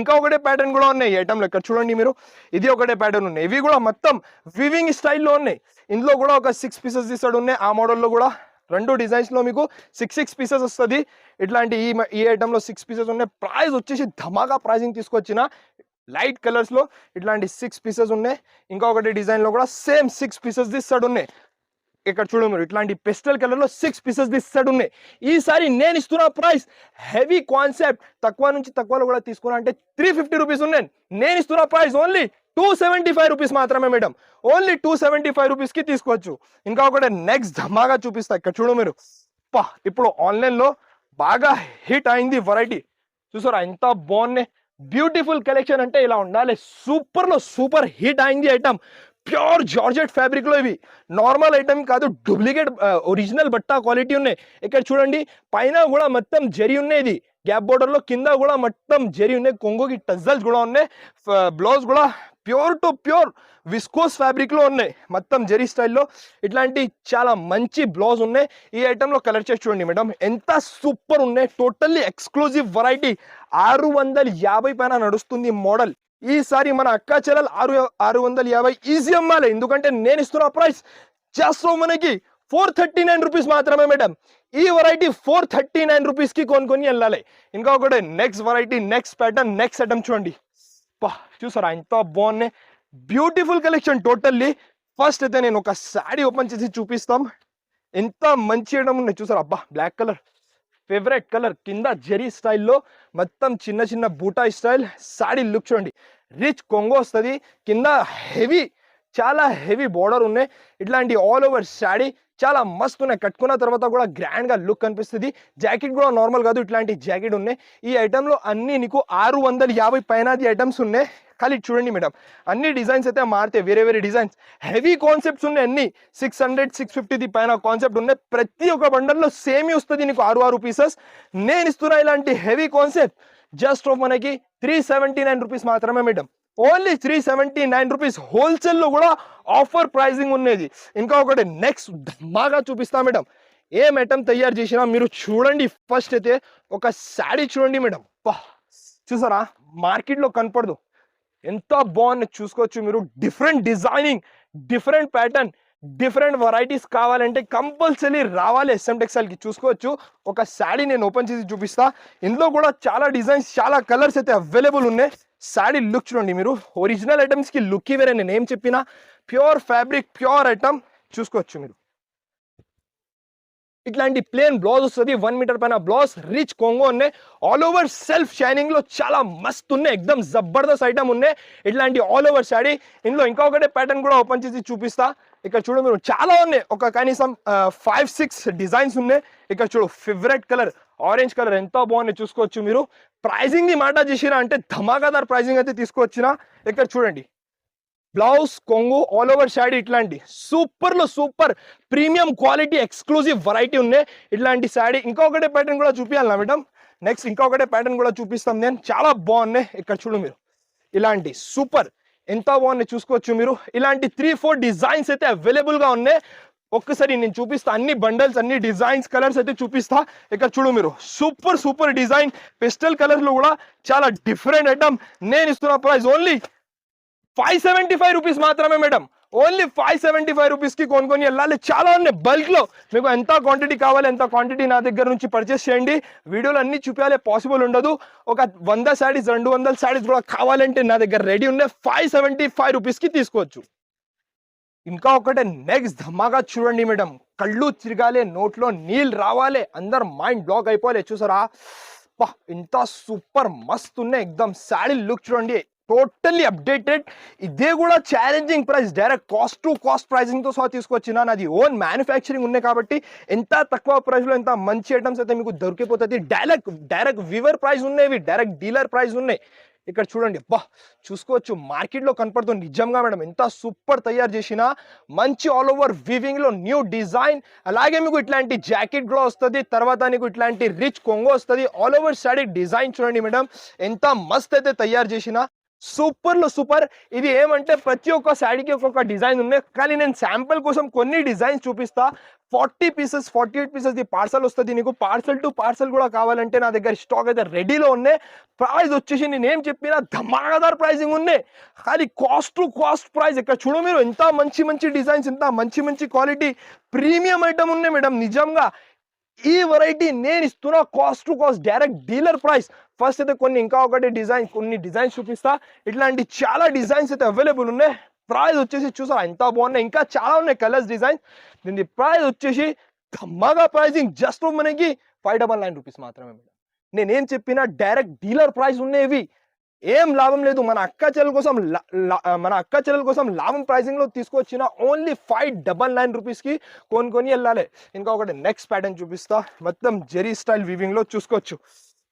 ఇంకా ఒకటే ప్యాటర్న్ కూడా ఉన్నాయి ఈ ఐటమ్లో ఇక్కడ చూడండి మీరు. ఇది ఒకటే ప్యాటర్న్ ఉన్నాయి. ఇవి కూడా మొత్తం వివింగ్ స్టైల్లో ఉన్నాయి. ఇందులో కూడా ఒక సిక్స్ పీసెస్ తీసాడు ఉన్నాయి. ఆ మోడల్లో కూడా రెండు డిజైన్స్లో మీకు సిక్స్ సిక్స్ పీసెస్ వస్తుంది. ఇట్లాంటి ఈ ఈ ఐటెంలో సిక్స్ పీసెస్ ఉన్నాయి. ప్రైస్ వచ్చేసి ధమాగా ప్రైజింగ్ తీసుకొచ్చిన లైట్ కలర్స్లో ఇట్లాంటి సిక్స్ పీసెస్ ఉన్నాయి. ఇంకా ఒకటి డిజైన్లో కూడా సేమ్ సిక్స్ పీసెస్ తీస్తాడు ఉన్నాయి. ఇక్కడ చూడండి మీరు ఇట్లాంటి పెస్టల్ కలర్లో సిక్స్ పీసెస్ తీస్తాడు ఉన్నాయి. ఈసారి నేను ఇస్తున్న ప్రైస్ హెవీ కాన్సెప్ట్ తక్కువ నుంచి తక్కువలో కూడా తీసుకున్నా అంటే త్రీ ఫిఫ్టీ రూపీస్ ఉన్నాయి. నేను ఇస్తున్న price only two seventy five rupees మాత్రమే madam only two seventy five రూపీస్కి తీసుకోవచ్చు. ఇంకా ఒకటి నెక్స్ట్ ధమాగా చూపిస్తా. ఇక్కడ చూడు మీరు. పా ఇప్పుడు ఆన్లైన్లో బాగా హిట్ అయింది వెరైటీ చూసారా ఎంత బాగున్నాయి. బ్యూటిఫుల్ కలెక్షన్ అంటే ఇలా ఉండాలి. సూపర్లో సూపర్ హిట్ అయింది ఐటమ్ ప్యూర్ జార్జెట్ ఫ్యాబ్రిక్లో ఇవి. నార్మల్ ఐటమ్ కాదు డూప్లికేట్ ఒరిజినల్ బట్టా క్వాలిటీ ఉన్నాయి. ఇక్కడ చూడండి పైన కూడా మొత్తం జరి ఉన్నాయి గ్యాప్ బోర్డర్లో కింద కూడా మొత్తం జరి ఉన్నాయి. కొంగుకి టజల్స్ కూడా ఉన్నాయి. బ్లౌజ్ కూడా ప్యూర్ టు ప్యూర్ విస్కోస్ ఫ్యాబ్రిక్లో ఉన్నాయి. మొత్తం జరీ స్టైల్లో. ఇట్లాంటి చాలా మంచి బ్లౌజ్ ఉన్నాయి. ఈ ఐటెంలో కలర్ చేసి చూడండి మేడం. ఎంత సూపర్ ఉన్నాయి. టోటల్లీ ఎక్స్క్లూజివ్ వెరైటీ ఆరు వందల యాభై పైన నడుస్తుంది మోడల్ ఈసారి మన అక్క చెల్లెలు ఆరు ఆరు వందల యాభై ఈజీ అమ్మాలి. ఎందుకంటే నేను ఇస్తున్న ప్రైస్ జస్ట్ మనకి ఫోర్ థర్టీ నైన్ రూపీస్ మాత్రమే మేడం ఈ వెరైటీ ఫోర్ థర్టీ నైన్ రూపీస్కి కొనుక్కొని వెళ్ళాలి. ఇంకా ఒకటి next variety next pattern next item చూడండి. పా చూసారా? ఎంత బాగున్నాయి. బ్యూటిఫుల్ కలెక్షన్ టోటల్లీ ఫస్ట్ అయితే నేను ఒక శారీ ఓపెన్ చేసి చూపిస్తాం. ఎంత మంచి ఐటమ్ ఉన్నాయి చూసారా? అబ్బా బ్లాక్ కలర్ ఫేవరెట్ కలర్ కింద జరీ స్టైల్లో మొత్తం చిన్న చిన్న బూటా స్టైల్ శాడీ లుక్ చూడండి. రిచ్ కొంగో వస్తుంది. కింద హెవీ చాలా హెవీ బోర్డర్ ఉన్నాయి. ఇట్లాంటి ఆల్ ఓవర్ శాడీ చాలా మస్తు ఉన్నాయి. కట్టుకున్న తర్వాత కూడా గ్రాండ్గా లుక్ కనిపిస్తుంది. జాకెట్ కూడా నార్మల్ కాదు ఇట్లాంటి జాకెట్ ఉన్నాయి. ఈ ఐటెంలో అన్ని నీకు ఆరు వందల యాభై పైనది ఐటమ్స్ ఉన్నాయి. ఖాళీ చూడండి మేడం అన్ని డిజైన్స్ అయితే మారితే వేరే వేరే డిజైన్స్ హెవీ కాన్సెప్ట్స్ ఉన్నాయి అన్ని. సిక్స్ హండ్రెడ్ సిక్స్ ఫిఫ్టీది పైన కాన్సెప్ట్ ఉన్నాయి. ప్రతి ఒక్క బండల్లో సేమ్ వస్తుంది నీకు ఆరు ఆరు పీసెస్ నేను ఇస్తున్నా ఇలాంటి హెవీ కాన్సెప్ట్ జస్ట్ మనకి త్రీ సెవెంటీ నైన్ రూపీస్ మాత్రమే madam. Only three seventy nine rupees హోల్సేల్లో కూడా ఆఫర్ ప్రైజింగ్ ఉన్నది. ఇంకా ఒకటి నెక్స్ట్ బాగా చూపిస్తా మేడం. ఏ మేటం తయారు చేసినా మీరు చూడండి ఫస్ట్ అయితే ఒక శాడీ చూడండి మేడం. చూసారా? మార్కెట్లో కనపడదు. ఎంత బాగుంది చూసుకోవచ్చు మీరు. Different designing different pattern different varieties కావాలంటే కంపల్సరీ రావాలి ఎస్ఎం టెక్స్టైల్కి చూసుకోవచ్చు. ఒక శాడీ నేను ఓపెన్ చేసి చూపిస్తా. ఇందులో కూడా చాలా డిజైన్స్ చాలా కలర్స్ అయితే అవైలబుల్ ఉన్నాయి. శాడీ లుక్ చూడండి మీరు. ఒరిజినల్ ఐటమ్స్కి లుక్ వేరే నేను ఏం చెప్పినా. ప్యూర్ ఫ్యాబ్రిక్ ప్యూర్ ఐటమ్ చూసుకోవచ్చు మీరు. ఇట్లాంటి ప్లేన్ బ్లౌజ్ వస్తుంది. వన్ మీటర్ పైన బ్లౌజ్ రిచ్ కొంగో ఉన్నాయి. ఆల్ ఓవర్ సెల్ఫ్ షైనింగ్లో చాలా మస్తు ఉన్నాయి. ఎక్దమ్ జబర్దస్త్ ఐటమ్ ఉన్నాయి. ఇట్లాంటి ఆల్ ఓవర్ శాడీ ఇందులో ఇంకా ఒకటే ప్యాటర్న్ కూడా ఓపెన్ చేసి చూపిస్తా. ఇక్కడ చూడు మీరు చాలా ఉన్నాయి. ఒక కనీసం ఫైవ్ సిక్స్ డిజైన్స్ ఉన్నాయి. ఇక్కడ చూడు ఫేవరెట్ కలర్ ఆరెంజ్ కలర్ ఎంత బాగుంది చూసుకోవచ్చు మీరు. ప్రైజింగ్ని మాట చేసినా అంటే ధమాకాదార్ ప్రైజింగ్ అయితే తీసుకొచ్చిన ఇక్కడ చూడండి. బ్లౌజ్ కొంగు ఆల్ ఓవర్ శాడీ ఇట్లాంటి. సూపర్లో super premium quality exclusive variety ఉన్నాయి. ఇట్లాంటి శాడీ ఇంకొకటే ప్యాటర్న్ కూడా చూపించాలా మేడం నెక్స్ట్ ఇంకొకటే ప్యాటర్న్ కూడా చూపిస్తాం నేను. చాలా బాగున్నాయి. ఇక్కడ చూడు మీరు. ఇలాంటి సూపర్ ఎంత బాగున్నాయి చూసుకోవచ్చు మీరు. ఇలాంటి త్రీ ఫోర్ డిజైన్స్ అయితే అవైలబుల్గా గా ఉన్నాయి. ఒక్కసారి నేను చూపిస్తా అన్ని బండల్స్ అన్ని డిజైన్స్ కలర్స్ అయితే చూపిస్తా. ఇక్కడ చూడు మీరు సూపర్ సూపర్ డిజైన్ పెస్టల్ కలర్స్లో కూడా చాలా డిఫరెంట్ ఐటమ్ నేను ఇస్తున్న price only five seventy five rupees మాత్రమే madam only five seventy five రూపీస్కి కొనుక్కొని వెళ్ళాలి. చాలా ఉన్నాయి. బల్క్లో మీకు ఎంత క్వాంటిటీ కావాలి ఎంత క్వాంటిటీ నా దగ్గర నుంచి పర్చేస్ చేయండి. వీడియోలు అన్నీ చూపించాలి. పాసిబుల్ ఉండదు. ఒక వంద శారీస్ రెండు వందల శారీస్ కూడా కావాలంటే నా దగ్గర రెడీ ఉన్నాయి. ఫైవ్ సెవెంటీ ఫైవ్ రూపీస్కి తీసుకోవచ్చు. ఇంకా ఒకటే నెక్స్ట్ ధమాగా చూడండి మేడం. కళ్ళు తిరగాలి నోట్లో నీళ్ళు రావాలి. అందరు మైండ్ బ్లాక్ అయిపోవాలి. చూసారా? పా ఇంత సూపర్ మస్తు ఉన్నాయి. ఎక్దమ్ శాడీ లుక్ చూడండి. టోటల్లీ అప్డేటెడ్ ఇదే కూడా challenging price direct cost to cost ప్రైసింగ్తో సహా తీసుకొచ్చిన నాది ఓన్ మ్యానుఫ్యాక్చరింగ్ ఉన్నాయి కాబట్టి ఎంత తక్కువ ప్రైస్లో ఎంత మంచి ఐటమ్స్ అయితే మీకు దొరికిపోతుంది. డైరెక్ట్ డైరెక్ట్ వివర్ ప్రైస్ ఉన్నాయి డైరెక్ట్ డీలర్ ప్రైస్ ఉన్నాయి. ఇక్కడ చూడండి అబ్బా చూసుకోవచ్చు. మార్కెట్లో కనపడుతుంది నిజంగా మేడం. ఎంత సూపర్ తయారు చేసిన మంచి ఆల్ ఓవర్ వివింగ్లో న్యూ డిజైన్ అలాగే మీకు ఇట్లాంటి జాకెట్ కూడా వస్తుంది తర్వాత నీకు ఇట్లాంటి రిచ్ కొంగు వస్తుంది. ఆల్ ఓవర్ సాడీ డిజైన్ చూడండి మేడం. ఎంత మస్త్ అయితే తయారు చేసిన సూపర్లో సూపర్. ఇది ఏమంటే ప్రతి ఒక్క శాడీకి ఒక్కొక్క డిజైన్ ఉన్నాయి కానీ నేను శాంపుల్ కోసం కొన్ని డిజైన్స్ చూపిస్తా. Forty pieces forty eight pieces the parcel వస్తుంది నీకు. పార్సల్ టు పార్సల్ కూడా కావాలంటే నా దగ్గర స్టాక్ అయితే రెడీలో ఉన్నాయి ప్రైస్ వచ్చేసి నేనేం చెప్పినా ధమాకాదార్ ప్రైజింగ్ ఉన్నాయి కానీ కాస్ట్ టు కాస్ట్ ప్రైస్ ఇక్కడ చూడు మీరు ఎంత మంచి మంచి డిజైన్స్ ఎంత మంచి మంచి క్వాలిటీ ప్రీమియం ఐటమ్ ఉన్నాయి మేడం. నిజంగా ఈ వెరైటీ నేను ఇస్తున్న cost to cost direct dealer price first అయితే కొన్ని ఇంకా ఒకటి డిజైన్ కొన్ని డిజైన్స్ చూపిస్తా. ఇట్లాంటి చాలా డిజైన్స్ అయితే అవైలబుల్ ఉన్నాయి. ప్రైస్ వచ్చేసి చూసా ఎంత బాగున్నాయి? ఇంకా చాలా ఉన్నాయి కలర్స్ డిజైన్ దీని ప్రైస్ వచ్చేసి ధమ్మాగా ప్రైజింగ్ జస్ట్ మనకి ఫైవ్ డబల్ నైన్ రూపీస్ మాత్రమే మేడం నేనేం చెప్పినా డైరెక్ట్ డీలర్ ప్రైస్ ఉన్నాయి ఏం లాభం లేదు. మన అక్క చెల్లెల కోసం మన అక్క చెల్లెల కోసం లాభం ప్రైసింగ్లో తీసుకొచ్చిన ఓన్లీ ఫైవ్ డబల్ నైన్ రూపీస్కి కొనుక్కొని వెళ్ళాలి. ఇంకా ఒకటి నెక్స్ట్ ప్యాటర్న్ చూపిస్తా. మొత్తం జెరీ స్టైల్ వివింగ్లో చూసుకోవచ్చు.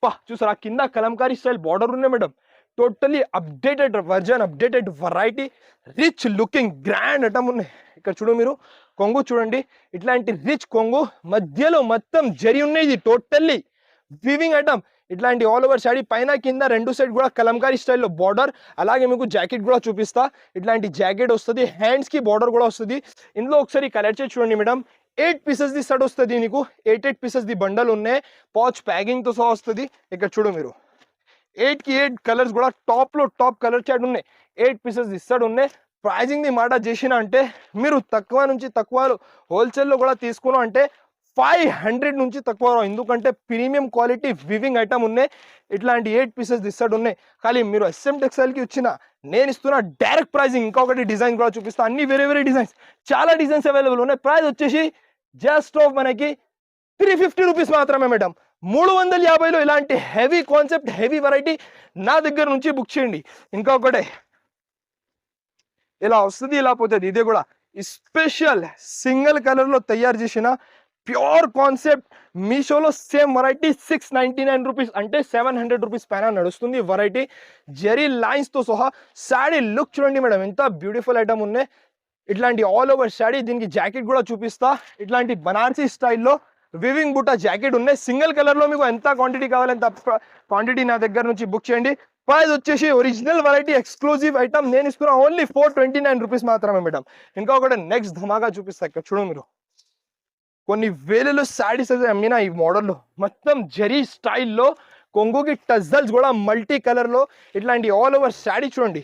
పా చూసారా? కింద కలంకారీ స్టైల్ బార్డర్ ఉన్నాయి madam. Totally updated version updated variety rich looking grand item ఉన్నాయి. ఇక్కడ చూడు మీరు కొంగు చూడండి. ఇట్లాంటి రిచ్ కొంగు మధ్యలో మొత్తం జరి ఉన్నాయి ఇది టోటల్లీ వివింగ్ ఐటమ్ ఇట్లాంటి ఆల్ ఓవర్ శాడీ పైన కింద రెండు సైడ్ కూడా కలంకారీ స్టైల్లో బార్డర్ అలాగే మీకు జాకెట్ కూడా చూపిస్తా. ఇట్లాంటి జాకెట్ వస్తుంది హ్యాండ్స్కి బార్డర్ కూడా వస్తుంది. ఇందులో ఒకసారి కలర్ చేసి చూడండి మేడం. ఎయిట్ పీసెస్ ది సెట్ వస్తుంది నీకు. ఎయిట్ ఎయిట్ పీసెస్ ది బండల్ ఉన్నాయి. పాచ్ ప్యాకింగ్తో సహా వస్తుంది. ఇక్కడ చూడు మీరు. ఎయిట్కి ఎయిట్ కలర్స్ కూడా టాప్లో టాప్ కలర్ చాట్ ఉన్నాయి. ఎయిట్ పీసెస్ ఇస్తాడు ఉన్నాయి. ప్రైజింగ్ది మాట చేసిన అంటే మీరు తక్కువ నుంచి తక్కువ హోల్సేల్లో కూడా తీసుకున్నా అంటే ఫైవ్ హండ్రెడ్ నుంచి తక్కువ ఎందుకంటే ప్రీమియం క్వాలిటీ వివింగ్ ఐటమ్ ఉన్నాయి. ఇట్లాంటి ఎయిట్ పీసెస్ ఇస్తాడు ఉన్నాయి. కానీ మీరు ఎస్ఎం టెక్స్టైల్కి వచ్చిన నేను ఇస్తున్న డైరెక్ట్ ప్రైజింగ్ ఇంకొకటి డిజైన్ కూడా చూపిస్తాను అన్ని వేరే వేరే డిజైన్స్ చాలా డిజైన్స్ అవైలబుల్ ఉన్నాయి. ప్రైస్ వచ్చేసి జస్ట్ ఆఫ్ మనకి త్రీ ఫిఫ్టీ రూపీస్ మాత్రమే మేడం మూడు వందల యాభైలో ఇలాంటి హెవీ కాన్సెప్ట్ హెవీ వెరైటీ నా దగ్గర నుంచి బుక్ చేయండి. ఇంకొకటి. ఇలా వస్తుంది ఇలా పోతుంది. ఇది కూడా స్పెషల్ సింగిల్ కలర్లో తయారు చేసిన ప్యూర్ కాన్సెప్ట్ మీషోలో same variety six ninety nine rupees అంటే సెవెన్ హండ్రెడ్ రూపీస్ పైన నడుస్తుంది వెరైటీ జెరీ లైన్స్తో సహా శాడీ లుక్ చూడండి మేడం ఎంత బ్యూటిఫుల్ ఐటమ్ ఉన్నాయి. ఇట్లాంటి ఆల్ ఓవర్ శాడీ దీనికి జాకెట్ కూడా చూపిస్తా. ఇట్లాంటి బనార్సీ స్టైల్లో వివింగ్ బుట్ట జాకెట్ ఉన్నాయి. సింగిల్ కలర్లో మీకు ఎంత క్వాంటిటీ కావాలి ఎంత క్వాంటిటీ నా దగ్గర నుంచి బుక్ చేయండి. ప్రైస్ వచ్చేసి ఒరిజినల్ వెరైటీ ఎక్స్క్లూజివ్ ఐటమ్ నేను ఇస్తున్నా only four twenty nine rupees మాత్రమే మేడం ఇంకా ఒకటి నెక్స్ట్ ధమాగా చూపిస్తా ఇక్కడ చూడండి మీరు. కొన్ని వేలలో శారీస్ అయితే అమ్మిన ఈ మోడల్లో మొత్తం జరీ స్టైల్లో కొంగుకి టజల్స్ కూడా మల్టీ కలర్లో ఇట్లాంటి ఆల్ ఓవర్ శాడీ చూడండి.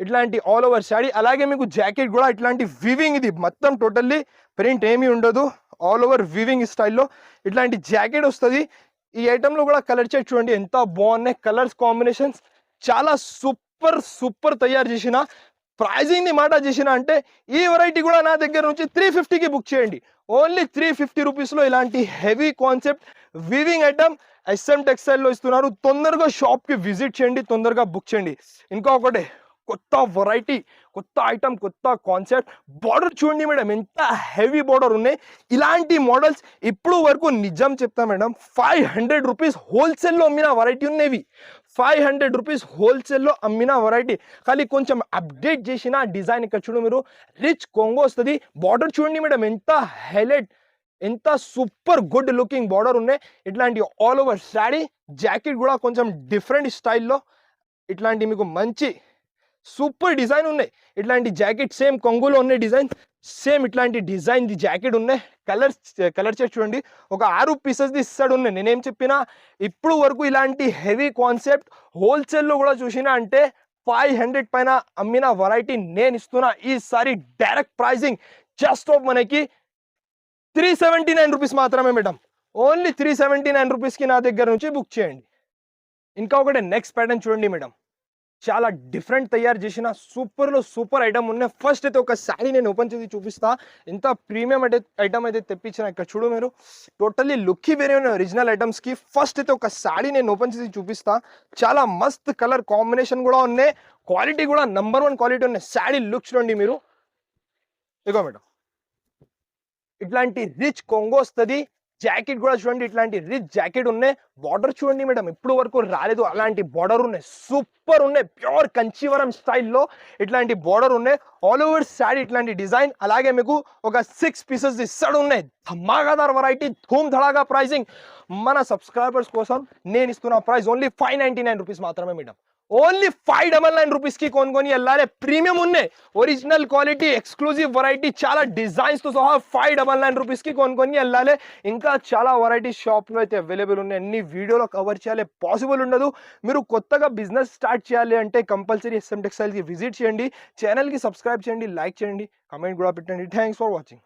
ఇట్లాంటి ఆల్ ఓవర్ శాడీ అలాగే మీకు జాకెట్ కూడా ఇట్లాంటి వివింగ్ ఇది. మొత్తం టోటల్లీ ప్రింట్ ఏమీ ఉండదు. ఆల్ ఓవర్ వివింగ్ స్టైల్లో ఇట్లాంటి జాకెట్ వస్తుంది. ఈ ఐటెంలో కూడా కలర్ చెట్ చూడండి. ఎంత బాగున్నాయి కలర్స్ కాంబినేషన్స్ చాలా సూపర్ సూపర్ తయారు చేసిన ప్రైజింగ్ని మాట చేసిన అంటే ఈ వెరైటీ కూడా నా దగ్గర నుంచి త్రీ ఫిఫ్టీకి బుక్ చేయండి. ఓన్లీ త్రీ ఫిఫ్టీ రూపీస్లో ఇలాంటి heavy concept weaving item SM టెక్స్టైల్లో ఇస్తున్నారు. తొందరగా షాప్కి విజిట్ చేయండి. తొందరగా బుక్ చేయండి. ఇంకా ఒకటి కొత్త వెరైటీ కొత్త ఐటమ్ కొత్త కాన్సెప్ట్ బార్డర్ చూడండి మేడం ఎంత హెవీ బార్డర్ ఉన్నాయి. ఇలాంటి మోడల్స్ ఇప్పుడు వరకు నిజం చెప్తా మేడం ఫైవ్ హండ్రెడ్ రూపీస్ హోల్సేల్లో అమ్మిన వెరైటీ ఉన్నవి. ఫైవ్ హండ్రెడ్ రూపీస్ హోల్సేల్లో అమ్మిన వెరైటీ కానీ కొంచెం అప్డేట్ చేసిన డిజైన్ ఇక్కడ చూడు మీరు రిచ్ కొంగో వస్తుంది. బార్డర్ చూడండి మేడం ఎంత హైలైట్ ఎంత సూపర్ గుడ్ లుకింగ్ బార్డర్ ఉన్నాయి. ఇట్లాంటి ఆల్ ఓవర్ శాడీ జాకెట్ కూడా కొంచెం డిఫరెంట్ స్టైల్లో ఇట్లాంటి మీకు మంచి సూపర్ డిజైన్ ఉన్నాయి. ఇట్లాంటి జాకెట్ సేమ్ కొంగులో ఉన్నాయి డిజైన్ సేమ్ ఇట్లాంటి డిజైన్ ది జాకెట్ ఉన్నాయి. కలర్స్ కలర్ చేసి చూడండి. ఒక ఆరు పీసెస్ ది ఇస్తాడు ఉన్నాయి. నేనేం చెప్పినా ఇప్పుడు వరకు ఇలాంటి హెవీ కాన్సెప్ట్ హోల్సేల్లో కూడా చూసినా అంటే ఫైవ్ హండ్రెడ్ పైన అమ్మిన వెరైటీ నేను ఇస్తున్నా. ఈసారి డైరెక్ట్ ప్రైజింగ్ జస్ట్ ఆఫ్ మనకి త్రీ సెవెంటీ నైన్ రూపీస్ మాత్రమే madam only three seventy nine రూపీస్కి నా దగ్గర నుంచి బుక్ చేయండి. ఇంకా ఒకటి నెక్స్ట్ ప్యాటర్న్ చూడండి మేడం చాలా డిఫరెంట్ తయారు చేసిన సూపర్లో సూపర్ ఐటమ్ ఉన్నాయి. ఫస్ట్ అయితే ఒక శారీ నేను ఓపెన్ చేసి చూపిస్తా. ఎంత ప్రీమియం అయితే ఐటమ్ అయితే తెప్పించిన ఇక్కడ చూడు మీరు. టోటల్లీ లుక్కి వేరే ఉన్న ఒరిజినల్ ఐటమ్స్కి ఫస్ట్ అయితే ఒక శారీ నేను ఓపెన్ చేసి చూపిస్తా. చాలా మస్త్ కలర్ కాంబినేషన్ కూడా ఉన్నాయి. క్వాలిటీ కూడా నంబర్ వన్ క్వాలిటీ ఉన్నాయి. శాడీ లుక్ చూడండి మీరు. ఇగో మేడం. ఇట్లాంటి రిచ్ కొంగు వస్తుంది. జాకెట్ కూడా చూడండి ఇట్లాంటి రిచ్ జాకెట్ ఉన్నాయి. బార్డర్ చూడండి మేడం ఇప్పుడు వరకు రాలేదు. అలాంటి బార్డర్ ఉన్నాయి. సూపర్ ఉన్నాయి. ప్యూర్ కంచీవరం స్టైల్లో ఇట్లాంటి బార్డర్ ఉన్నాయి. ఆల్ ఓవర్ శారీ ఇట్లాంటి డిజైన్ అలాగే మీకు ఒక సిక్స్ పీసెస్ ఇస్తాడు ఉన్నాయి. ధమాకాదార్ వెరైటీ ధూమ్ ధడాగా ప్రైసింగ్ మన సబ్స్క్రైబర్స్ కోసం నేను ఇస్తున్న price only five ninety nine rupees మాత్రమే madam only five double nine రూపీస్కి కొనుక్కొని వెళ్ళాలి. ప్రీమియం ఉన్నాయి ఒరిజినల్ క్వాలిటీ ఎక్స్క్లూజివ్ వెరైటీ చాలా డిజైన్స్తో సహా ఫైవ్ డబల్ నైన్ రూపీస్కి కొనుక్కొని వెళ్ళాలి. ఇంకా చాలా వెరైటీ షాప్లో అయితే అవైలబుల్ ఉన్నాయి. అన్ని వీడియోలో కవర్ చేయాలి. పాసిబుల్ ఉండదు. మీరు కొత్తగా బిజినెస్ స్టార్ట్ చేయాలి అంటే కంపల్సరీ ఎస్ఎం టెక్స్టైల్కి విజిట్ చేయండి. ఛానల్కి సబ్స్క్రైబ్ చేయండి లైక్ చేయండి కమెంట్ కూడా పెట్టండి. Thanks for watching